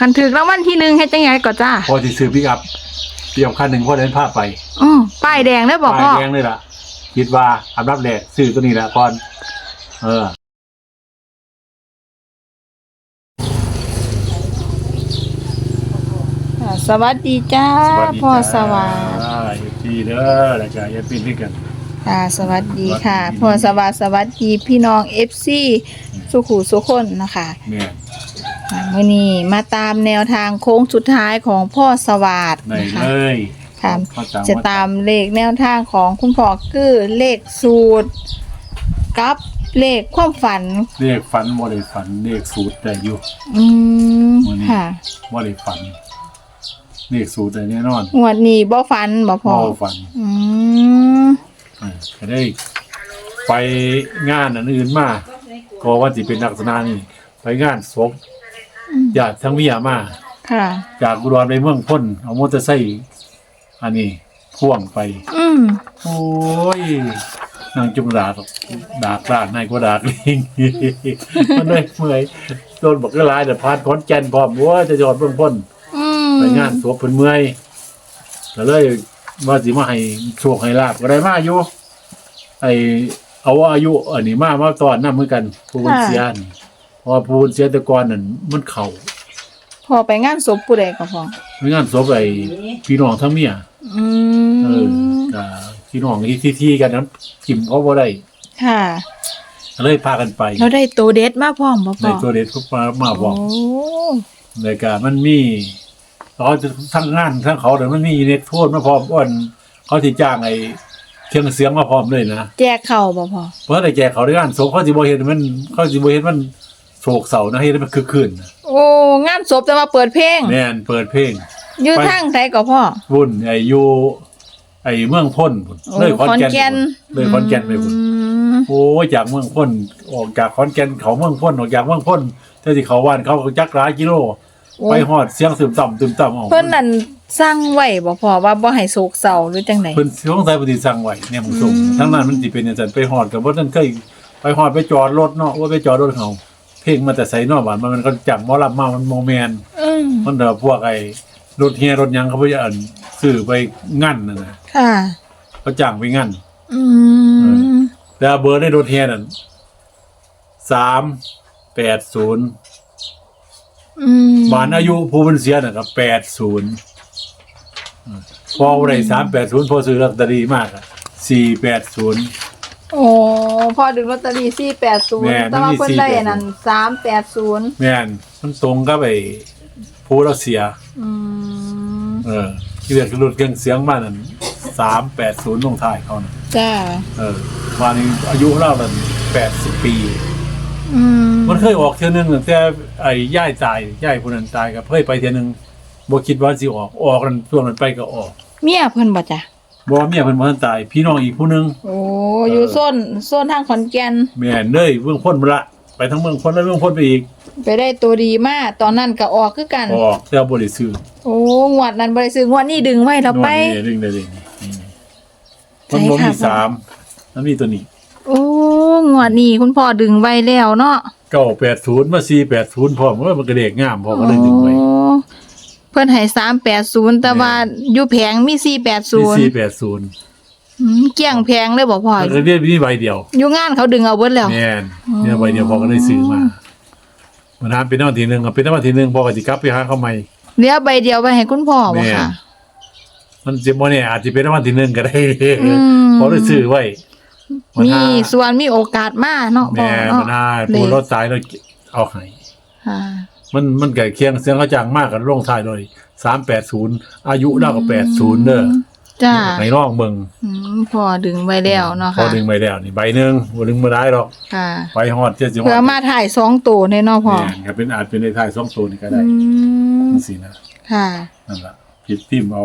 คันถึกรางวัลที่หนึ่งเฮ็ดจังไงก็จ้าพอที่ซื้อพิกอัพเตรียมคันหนึ่งพอเดินภาพไปอือป้ายแดงได้บอกป้าพ่ยอแดงเลยล่ะคิดว่าอันดับแรกซื้อตัวนี้แหละก่อนเอออ่าสวัสดีจ้าสวัสดีพ่อสวัสดิ์ดีเด้อแล้วก็อย่าปิ้นด้วยกันค่ะ สวัสดีค่ะสวัสดีพ่อสวัสดิ์สวัสดีพี่น้อง FC สุขุสุคนนะคะ แม่นอ่ามื่อนี้มาตามแนวทางโค้งสุดท้ายของพ่อสวัสดิ์ในนะคะเลยค่ะเข้าใจจะตามเลขแนวทางของคุณพ่อคือเลขสูตร กับเลขความฝัน เรียกฝันบ่ได้ฝันเรียกสูตรได้อยู่อืมวันนี้ค่ะบ่ได้ฝันเรียกสูตรได้แน่นอนงวดนี้บ่ฝันบ่พอบ่ฝันอืมเออก็ได้ ไปงานอันอื่นมาก็ว่าสิเป็นลักษณะนี้ไปงานศพ ญาติทั้งเมียมาค่ะ จากอุดรไปเมืองพ้นเอามอเตอร์ไซค์อันนี้พ่วงไป อืมโอ้ยนางจุมดากดากดากนายก็ดากลิงมันเลยเมื่อยโดนบอกก็ลายแต่พานขอนแก่นพร้อมว่าจะจอดเบื้องพ้นอืมไปงานสวบเพิ่นเมื่อยก็เลยว่าสิมาให้โชคให้ลาบก็ได้มาอยู่ไอเอาอายุอันนี้มามาตอนนั้นเหมือนกันผู้เพิ่นเสียนี่เพราะว่าผู้เพิ่นเสียแต่ก่อนนั่นมันเข่าพอไปงานศพผู้ใดก็พอไปงานศพไอ้พี่น้องทั้งเมียอืเออมก็พี่น้องที่ที่ๆกันนั้นกิมเขาบ่ได้ค่ะก็เลยพากันไปแล้วได้ตัวเด็ดมาพร้อมบ่พในอตัวเด็ดเขามามาบอกโอ้ในการมันมีเขาจะทั้งงานทั้งเขาแต่มันมีเน็ตโทษมาพร้อมอ้อนเขาที่จ้างไอ้เครื่องเสียงมาพร้อมเลยนะ แจกเข่าบ่พอเพราะแต่แกเขาได้งานศพเขาสิบ่เห็นมันเขาสิบ่เห็นมัน โศกเศร้านะเฮ็ดให้มันคึกคืนนะโอ้งานศพจะมาเปิดเพลงแม่นเปิดเพลง อยู่ไป ทางไหนก็พ่อ วุ่นไอ้อยู่ไอ้เมืองพ้นพุ่นโอ้เลยขอนแก่นขอนแก่น พุ่นเลยขอนแก่นไปพุ่นอืมโอ้ยจากเมืองพ้นออกจากขอนแก่นเขาเมืองพ้นออกจากเมืองพ้นเท่าที่เขาว่านเขาจักหลายกิโล โอ้ไปฮอดเสียงซึมต่ำซึมต่ำเอาเพิ่นนั่นสร้างไว้บ่พอว่าบ่ให้โศกเศร้าหรือจังได เพิ่นสงสัยปฏิสั่งไว้เนี่ยมึงส่งอืม ทั้งนั้นมันสิเป็นจังซั่นไปฮอดกับบ่ทันเคยไปฮอดไปจอดรถเนาะว่าไปจอดรถเขา เพลงมาแต่ไสเนาะบ้านมันมันก็จังหมอลำมามันบ่แม่นอืมมันเด้อพวกไอ้รถเฮียรถหยังเขาบ่อยากอั่นซื้อไปงั้นนั่นน่ะค่ะ เขาจ้างไปงั้นอืมแต่เบอร์ในรถเฮียนั่น380อืมบ้านอายุผู้เพิ่นเสียน่ะก็80อืมพอบ่ได้380พอซื้อลอตเตอรี่มากอะ480 โอ้พอดึงลอตเตอรี่แม่480แต่ว่ามันมีเพิ่นได้480อันนั้น380แม่นมันตรงกับไอ้ผู้เราเสีย อืมเออ ที่เรียกรถเครื่องเสียงมานั่นสามแปดศูนย์ลงท้ายเขานะจ้าเออวันนี้อายุเรานั่นแปดสิบปี อืมมันเคยออกเทื่อนึงตั้งแต่ไอ้ย่ายตายย่ายผู้นั้นตายกับเคยไปเทื่อนึงบ่คิดว่าสิออกออกนั่นช่วงนั้นไปก็ออก เมียเพิ่นบ่จ้ะ บ่ว่าเมียเพิ่นบ่ทันตาย พี่น้องอีกผู้หนึง โอ้อยู่โซนโซนทางขอนแก่นแม่นเด้ยเมืองพ้นบ่ละไปทั้งเมืองพ้นแล้วเมืองพ้นไปอีกไปได้ตัวดีมากตอนนั้นก็ออกคือกัน ออกแต่บ่ได้ซื้อโอ้งวดนั้นบ่ได้ซื้องวดนี้ดึงไว้แล้วไปนวดนี่ดึงได้เลยนี่นี่มันใช่บ่ค่ะมีสามมันมีตัวนี้โอ้งวดนี้คุณพ่อดึงไว้แล้วเนาะเก้าแปดศูนย์มาสี่แปดศูนย์พร้อมว่ามันกระเดกงามพอก็เลยดึงไว้ โอ้ เพิ่นให้380แต่ว่าอยู่แผงมีมีสี่480แปดศูนย์อืมเกลี้ยงแผงเลยบ่พ่อมันก็เรียกมีใบเดียวอยู่งานเขาดึงเอาเบิดแล้วแม่นเนี่ยใบเดียวพอก็เลยซื้อมามันทำเป็นน้ำทีหนึ่งเอาเป็นน้ำทีหนึ่งพอก็สิกลับไปหาเขาใหม่เหลือใบเดียวไว้ให้คุณพ่อบ่แม่ค่ะมันจะบ่เนี่ยอาจจะเป็นน้ำทีหนึ่งก็ได้อืมพอได้ซื้อไว้นมีหาส่วนมีโอกาสมาเนาะพ่อแม่เนาะมันหาผู้รถตายแล้วเอาให้ค่ะ มันมันไก่เคียงเสียงเขาจ้างมากกันลงท้ายเลยสามแปดศูนย์อายุเราก็แปดศูนย์เด้อจ้าในร่องเมืองอืมพ่อดึงไว้แล้วเนาะพอค่ะดึงไปแล้วนี่ใบหนึ่งบ่ดึงมาได้หรอกค่ะไปฮอดเจ็ดสิบเพื่อมาถ่ายสองตัวในเนาะพ่อแม่นก็เป็นอาจเป็นในท้ายสองโซนนี่ก็อืได้มนั่นสินะค่ะ นั่นล่ะพิดพิมพ์เอา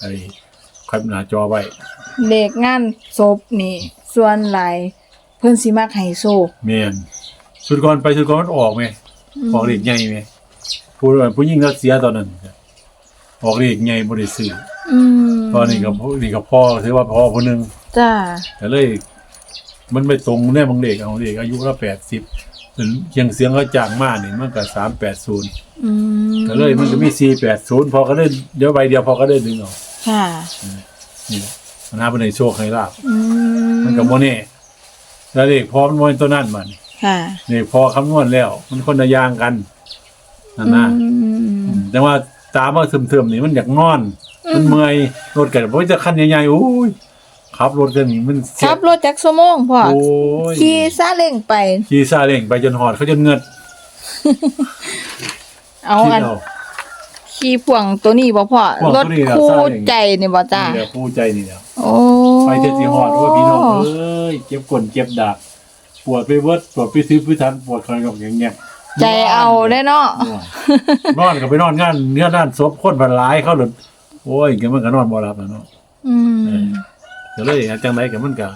ไอ้แคปหน้าจอไว้เลขงานศพนี่ ส่วนหลายเพิ่นสิมักให้โชคแม่นชุดก่อนไปชุดก่อนมันออกไหม ออกเลขใหญ่ไหมผู้ผู้หญิงรัสเซียตอนนั้นออกเลขใหญ่บ่ได้ซื้ออืมตอนนี้ก็พ่อนี่ก็พ่อถือว่าพ่อผู้หนึงจ้าแต่เลย มันไม่ตรงแน่บางเลขเอาเลขอายุละ80เป็นเคียงเสียงเขาจ้างมานี่มันก็สามแปดศูนย์อืมก็เลยมันก็มีสี่แปดศูนย์พอก็ได้เดี๋ยวใบเดียวพอก็ได้ดึงเอาค่ะนี่แหละมันหาเป็นในโชคให้ลาบอืมมันกับโมเน่แล้วเด็กพอมันโมนตัวนั่นมัน ค่ะเด็กพอคำนวณแล้ว มันคนละอยางกันนั่นนะอืมแต่ว่าตามาเสื่อมๆนี่มันอยากนอน มันเมื่อยรถกันเพราะจะคันใหญ่ๆอุ้ยขับรถกันนี่มันเสีขัยบรถจักรชั่วโมงพ่อโอ้ยขี่ซาเล้งไป ขี่ซาเล้งไปจนหอดเขาจนเงินเอาคิดอันเอาขี่พ่วงตัวนี้บ่พ่อพ่วงรตัถวนี้น่ะคู่ซาเล้งใจนี่บ่จ้านี่แหละผู้ใจนี่แหละโอ้ ไปเจดสีหอดว่าพี่น้องเอ้ยเจ็บกลนเจ็บดาบ ปวดไปเวิร์ดปวดไปซื้อพิทันปวดคอยกับอย่างเงี้ยใจเอาได้เนาะนอนก็ไปนอนงานเนื้อด้านศพคนบันร้ายเขาหลุดโอ้ยแกมันก็นอนบ่หลับแล้วเนาะอืมก็เลยจังไรกับมันก็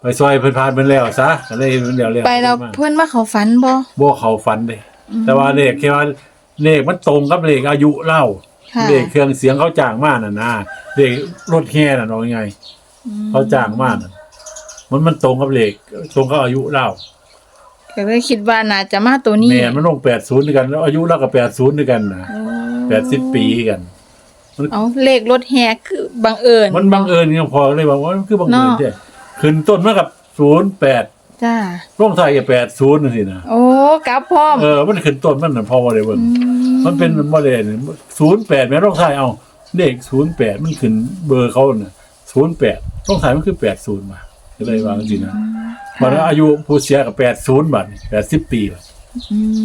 ไปซอยเพิ่นพานเพิ่นแล้วซะก็เลยเพิ่นแล้วแล้วไปแล้วเพื่อนว่าเขาฝันบ่บ่เขาฝันเด้แต่ว่าเลขแค่ว่าเลขมันตรงกับเลขอายุเล่าค่ะเลขเครื่องเสียงเขาจ้างมาน่ะนะเลขรถแห่น่ะเนาะยังไงเขาจ้างมาน่ะ มันมันตรงกับเลขตรงกับอายุเล่าก็เลยคิดว่าน่าจะมาตัวนี้แม่มันลง80ด้วยกัน แล้วอายุเราก็80ด้วยกันนะโอ้80ปีกัน เอาเลขรถแฮคือบังเอิญมันบังเอิญก็พอเลยว่าว่ามันคือบังเอิญเนาะเด้ขึ้นต้นมากับ08จ้าลงท้ายกับ80จังซี่นะโอ้กลับพร้อมเออมันขึ้นต้นมันน่ะพอบ่ได้เบิ่งมันเป็นบ่ได้08แม่ลงท้ายเอาเลข08มันขึ้นเบอร์เขาน่ะ08ลงท้ายมันคือ80มา ก็เลยว่าจังซี่นะบัดนั้นอายุผู้เสียก็80บัดนี้80ปีบัด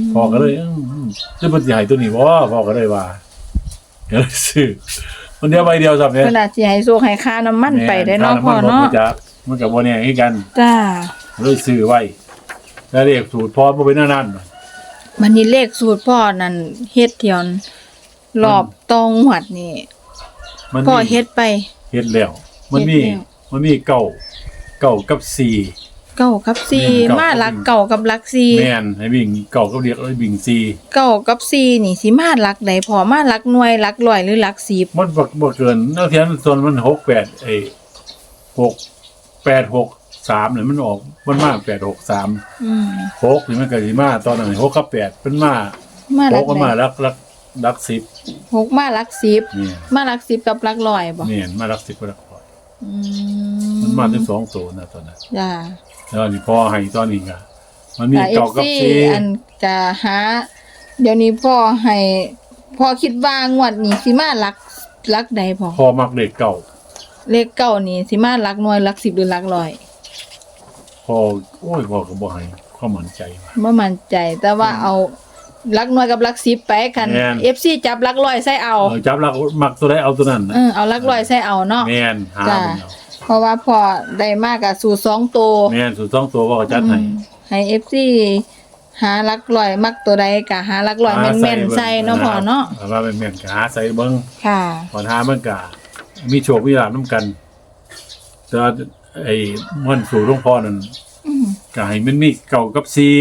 มพอก็เลยอืมจะมันสิให้ตัวนี้บ่พอก็เลยว่าก็เลยซื้อมันเดียวใบเดียวซับเนี่ยเพิ่นอาจสิให้โซกให้ค่าน้ำมันไปได้เนาะพ่อแม่เนาะค่ำมับ่รู้จักมันก็บ่แน่คือกันจ้าเลยซื้อไว้แล้วเลขสูตรพอบ่เป็นอันนั้นบัดมันนี่เลขสูตรพ่อนั่นเฮ็ดเที่ยวนั้นรอบตองหวัดนี่มันพ่อมีเฮ็ดไป เฮ็ดแล้ว มันมีเฮ็ดแล้วมันมีเก้า เก้ากับสี่เก้ากับสี่เก้ากับมาหลักเก้ากับหลักสี่แม่นให้วิ่งเก้ากับเรียกเลยวิ่งสี่เก้ากับสี่นี่สิมาหลักใดพอมาหลักหน่วยหลักร้อยหรือหลักสิบมันบ่บ่เกินนักเรียนส่วนมัน6 8ไอ้6 8 6 3เนี่ยมันออกมันมา8 6 3อืมหกนี่มันก็สิมาตอนนั้นหกกับแปดเป็นมามาหหลักกก็ใดมารักรักรักสิบหกมาหลักสิบเนี่ยมาหลักสิบกับหลักร้อยบ่ เนี่ยมารักสิบก็รักร้อยอื มันมาถึงสองตัวนะตอนนั้นจ้าแล้วนี่พอให้ตอนนี้ก็มันมีแต่เก่ากับ FC สี่อันจะหา เดี๋ยวนี้พ่อให้พ่อคิดว่างวดนี้สิมาหลักหลักใดพอพอมักเด็กเก่าเลขเก้านี่สิมาหลักหน่วยหลักสิบหรือหลักร้อยพอโอ้ยพอก็บ่ให้ความมั่นใจว่าบ่มั่นใจแต่ว่าเอาห ลักหน่วยกับหลักสิบไปกันแม่น FC จับหลักร้อยใส่เอา เออจับรักมักตัวใดเอาตัวนั้นเออเอาหลักร้อยใส่เอาเนาะ แม่นหาจ้าเป็นเอาเพราะว่าพอได้มากกับสูตรสองตัวแม่นสุดสองตัวพ่อก็จัดให้ ให้เอฟซีหาหลักลอยมักตัวใดกะหาหลักลอยแม่นๆใส่เนาะพอเนาะอว่าแม่นๆก็หาใส่เบิ่งค่ะ พอหามันก็มีโชคมีลาภนํกันแต่ว่าไอ้มันสู่หลวงพ่อนั่นอืม ก็ให้มันมีเก่ากับสี่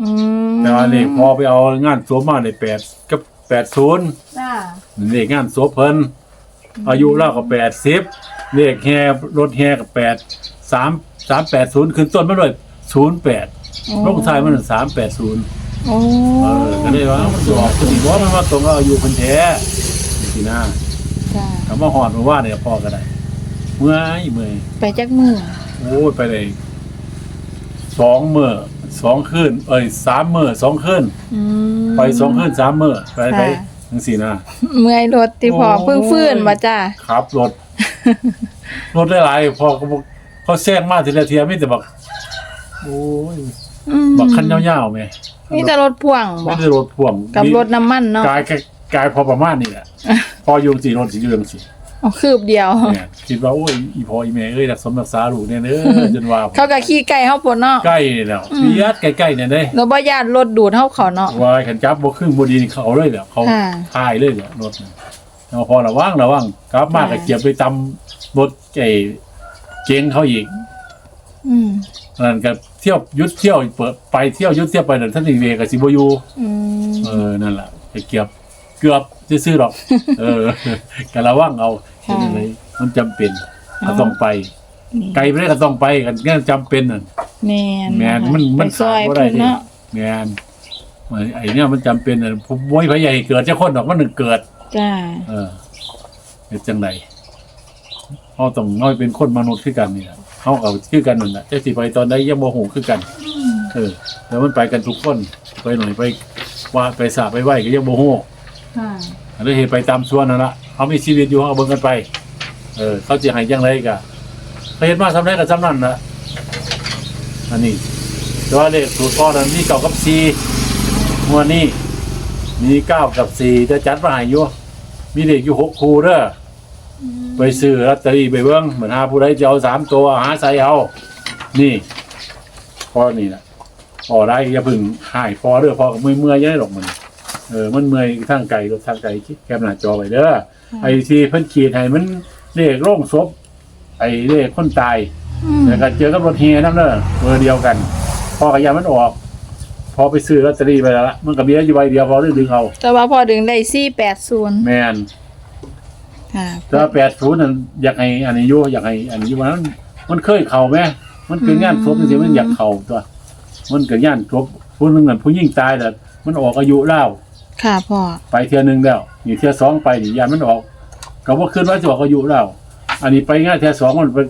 อืมแต่ว่านี่พอไปเอางานสวมมาในแปดกับแปดศูนย์จ้านี่งานสวมเพิ่นอายุเล่ากับแปดสิบเลขแฮรถแฮกับแปดสามสามแปดศูนย์ขึ้นต้นมาด้วยศูนย์แปดลงท้ายมันสามแปดศูนย์โอ้เออก็เลยว่ามันจะออกตัวนี้ว่ามันมาตรงกับอายุเพิ่นแท้สินะจ้าคำว่าหอดมาว่าเนี่ยพ่อก็ได้ เมื่อยเมื่อยไปจักมือโอ้ยไปเลยสองเมื่อ สองคืนเอ้ยสามเมื่อสองคืนอืมไปสองคืนสามมื้อไปไปค่ะจังสี่นะ เมื่อยรถที่พอโอ้ย เพิ่งฟื้นมาจ้าขับรถ รถได้หลายพอเขาบอกเขาแซงมาทีละเทียไม่แต่บอกโอ้ยอืมบักคันยาวๆไหมนี่แต่รถพ่วงบ่ไม่ได้รถพ่วงกับรถน้ำมันเนาะกายแค่กายพอประมาณนี่แหละ พออยูสีรถสีเรืองสี เอาคืบเดียว เนี่ยคิดว่าโอ้ยอีพออีเมย์เอ้ยรักสมรักษาลูกเนี่ยเด้อจนว่าเขาก็ขี่ไก่เฮาปนเนาะใกล้นี่แล้วอืมมีญาติใกล้ๆเนี่ยเด้แล้วบ่ญาติรถดูดเฮาเขาเนาะ ว่าขันจับบ่ครึ่งบ่ดีนี่เขาเอาเลยแหละเขาค่ะ ทายเลยแหละรถน่ะเอาพอระวังระวังกลับมาก็ค่ะเก็บไปตำรถไอ้เจ๊งเขาอีกอืมนั่นก็เที่ยวยุดเที่ยวเปิดไปเที่ยวยุดเที่ยวไปนั่นท่านอีเวกับสิบอยูอืมเออ นั่นแหละไปเกือบ เกือบจะซื้อๆหรอก เออก็ระวังเอา ค่ะ เป็นอะไรมันจำเป็นเอาก็ต้องไปไกลไปได้ก็ต้องไปกันงั้นจำเป็นน่ะ แม่นแม่นมันมันไปซอยขาดบ่ได้ เพิ่นเนาะแแม่นไอ้เนี่ยมันจำเป็นอะผมบ่มีพยายเกิดเจ้าคนดอกมันนึงเกิด จ้าเออเฮ็ดจังไดเฮาต้องน้อยเป็นคนมนุษย์คือกันนี่ล่ะเฮาก็คือกันนั่นแหละแต่สิไปตอนใดยังบ่ฮู้คือกัน เออแล้วมันไปกันทุกคนไปหน่อยไปว่าไปสาไปไหวก็ยังบ่ฮู้ค่ะเลยเฮ็ดไปตามส่วนนั่นละ เขามีชีวิตอยู่เฮาเบิ่งกันไป เออ เขาสิให้จังไดก็เขาเฮ็ดมาทำไดก็ซำนั้นนะอันนี้แต่ว่าเลขสูตรพ่อนั้นมีเก้ากับ4งวดนี้มีเก้ากับ4จะจัดมาให้อยู่มีเลขอยู่หกคูเด้อไปซื้อลอตเตอรี่ไปเบิ่งเหมือนหาผู้ใดจะเอาสามตัวหาใส่เอานี่พอนี่ล่ะพอได้อย่าพึ่งหายพอเด้อพอกับเมื่อยเมื่อยยังได้หรอกมัน เออมันเมื่อยทางไกลรถทางไกลแคบหน้าจอไปเด้อไอ้ที่เพิ่นขีดให้มันเลขโร่งศพไอ้เลขคนตายอืมแล้วก็เจอกับรถเฮียนั่นเด้อเบอร์เดียวกัน พอขยามันออก พอไปซื้อลอตเตอรี่ไปแล้วละมันก็มีอยู่ใบเดียวพอได้ดึงเอาแต่ว่าพอดึงได้สี่แปดศูนย์แมนค่ะแต่แปดศูนย์นั่นอยากให้อันนี้อยู่อยากให้อันนี้อยู่มันมันเคยเข่าไหมมันเป็นงานศพจริงๆมันอยากเข่าตัวมันเกิดงานศพผู้หนึงนั่นผู้ยิ่งตายแต่มันออกอายุเล่า ค่ะพ่อ ไปเที่ยหนึงแล้วนี่เที่ยสองไปนี่ยานมันออกก็ว่าขึ้นว่าจะออกอายุแล้วอันนี้ไปง่ายเที่ยสองมันไป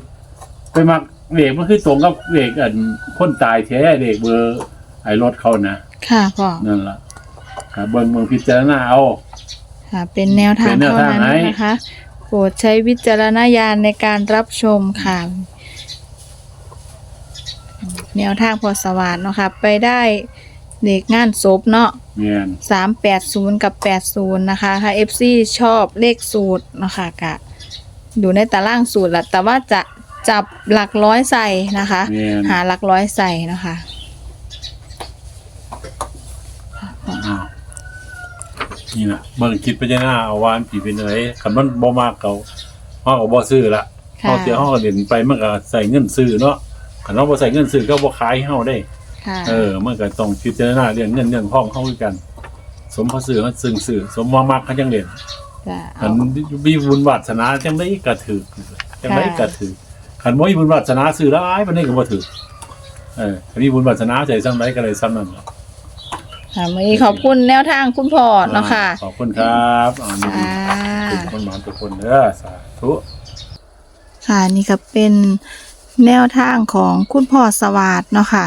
ไปมักเด็กมันคือตรงกับเด็กอันคนตายแท้เด็กเบอร์ไอ้รถเขานะค่ะพ่อนั่นล่ะก็เบิ่งเบิ่งพิจารณาเอาค่ะ เป็นแนวทาเป็งนแนวเท่าทางนั้นไหนนะคะโปรดใช้วิจารณญาณในการรับชมค่ะแนวทางพอสวัสดเนาะค่ะไปได้ เด็กงานศพเนาะเมียนสามแปดศูนย์กับแปดศูนย์นะคะ ถ้า FC ชอบเลขสูตรเนาะคะกะดูในตารางสูตรละแต่ว่าจะจับหลักร้อยใส่นะคะเมียนหาหลักร้อยใส่นะคะอ้าวนี่นะเบิ่งคิดพิจารณาเอาวาอันผีเป็นอะไรคันมันบ่มากเก่าเฮาก็บ่ซื้อละค่ะ เฮาเสียเฮาก็เด่นไปมันก็ใส่เงินซื้อเนาะคันเราบ่ใส่เงินซื้อก็บ่ขายให้เฮาได้ ค่ะ เออมันก็ต้องพิจารณาเรื่องเงินเรื่องทองเข้าด้วยกัน สมพระสื่อมันซึ่งสื่อสมมามักเขาจังเด่นจะขัเอานมีบุญวาสนาจังได้กระถือจังได้กระถือขันบ่มีบุญวาสนาสื่อร้ายมันนี่ก็บ่ถือเออคันมีบุญวาสนาใจซ้ำไรก็เลยซ้ำนั่นแหละค่ะวันนี้ขอบคุณแนวทางคุณพ่อเนาะค่ะขอบคุณครับอ่านี่อ่าทุกคนหมานทุกคนเด้อสาธุ ค่ะนี่ก็เป็นแนวทางของคุณพ่อสวัสดเนาะค่ะ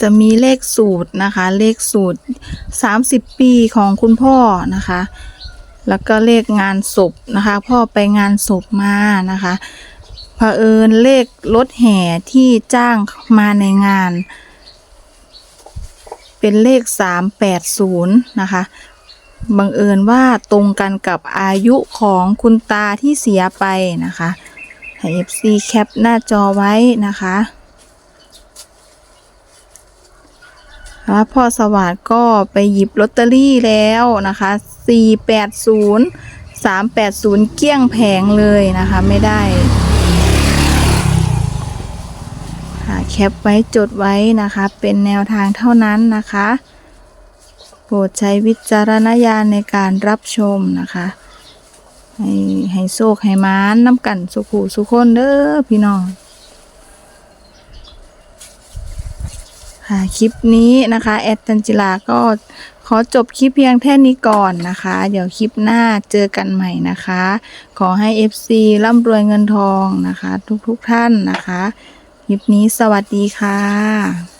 จะมีเลขสูตรนะคะ เลขสูตร 30 ปีของคุณพ่อนะคะ แล้วก็เลขงานศพนะคะ พ่อไปงานศพมานะคะเผอิญเลขรถแห่ที่จ้างมาในงาน เป็นเลข 380 นะคะบังเอิญว่าตรงกันกับอายุของคุณตาที่เสียไปนะคะให้ FC แคปหน้าจอไว้นะคะ แล้วพ่อสวัสด์ก็ไปหยิบลอตเตอรี่แล้วนะคะ 480 380 เกี้ยงแผงเลยนะคะ ไม่ได้แคปไว้จดไว้นะคะ เป็นแนวทางเท่านั้นนะคะ โปรดใช้วิจารณญาณในการรับชมนะคะ ให้ให้โชคให้มานน้ำกันสุขูสุขคนเด้อพี่น้อง ค่ะคลิปนี้นะคะแอดจันจิลาก็ขอจบคลิปเพียงแค่นี้ก่อนนะคะ เดี๋ยวคลิปหน้าเจอกันใหม่นะคะ ขอให้ FC ร่ำรวยเงินทองนะคะ ทุกๆทท่านนะคะ คลิปนี้สวัสดีค่ะ